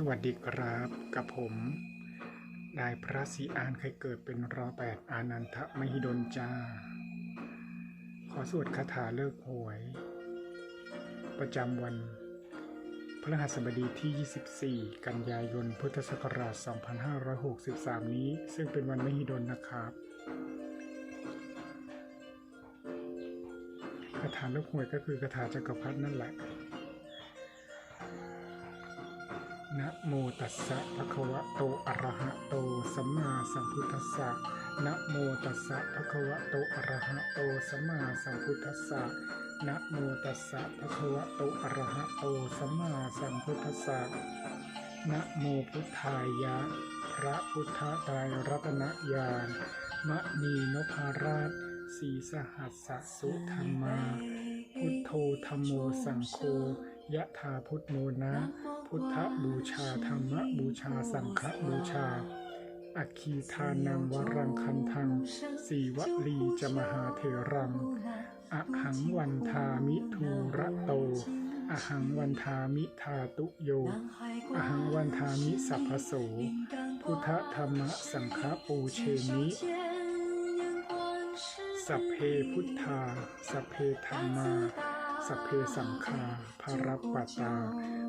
สวัสดีครับกับผมนายพระศรีอานเคยเกิดเป็นรอแปดอานันทมหิดลจ้า ขอสวดคาถาเลิกหวย ประจำวันพฤหัสบดีที่ 24 กันยายนพุทธศักราช 2563 นี้ ซึ่งเป็นวันมหิดลนะครับคาถาเลิกหวยก็คือคาถาจักรพรรดินั่นแหละ นะโมตัสสะภะคะวะโตอะระหะโตสัมมาสัมพุทธัสสะนะโมตัสสะภะคะวะโตอะระหะโตสัมมาสัมพุทธัสสะนะโมตัสสะภะคะวะโตอะระหะโตสัมมาสัมพุทธัสสะนะโมพุทธายะ พระพุทธไตรรัตนญาณมะนีนพราชสีสหัสสะสุธรรมา พุทโธธรรมโมสังโฆยะธาพุทโมนะ พุทธบูชาธรรมบูชาสังฆบูชา อัคคีทานังวรังคันทังสีวลีจมหาเทรังอหังวันทามิทูระโตอหังวันทามิทาตุโยอหังวันทามิสัพพโส พุทธธรรมสังฆปูเชมิสัพเพพุทธา สัพเพธรรมา สัพเพสังฆาภารปัตตา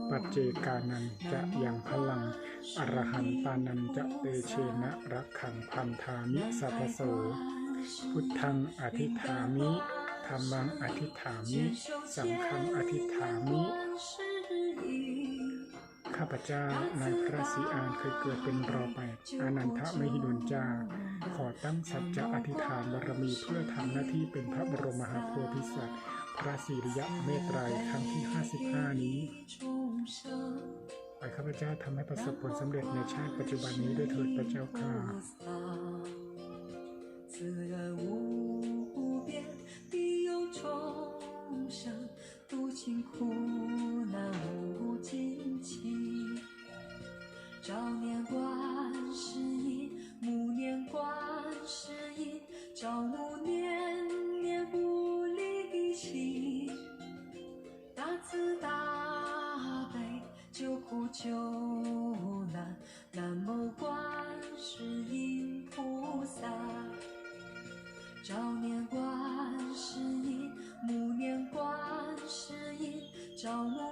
ปัจเจกานันจะยังพลัง อรหันตานันจะเตเชนะรักขังพันธามิสัพโส พุทธังอธิฐามิธรรมังอธิฐามิสังฆังอธิฐามิข้าพเจ้านายพระศรีอานเคยเกิดเป็นรอแปดอานันทมหิดลจา ขอตั้งสัจจะอธิษฐานบารมีเพื่อทำหน้าที่เป็นพระบรมมหาโพธิสัตว์ พระศิริยะเมตไตรครั้งที่ 55 นี้ขอข้าพเจ้าทำให้ประสบผลสำเร็จในชาติปัจจุบันนี้ด้วยเถิดพระเจ้าค่ะ 苦救难，南无观世音菩萨。朝念观世音，暮念观世音，朝暮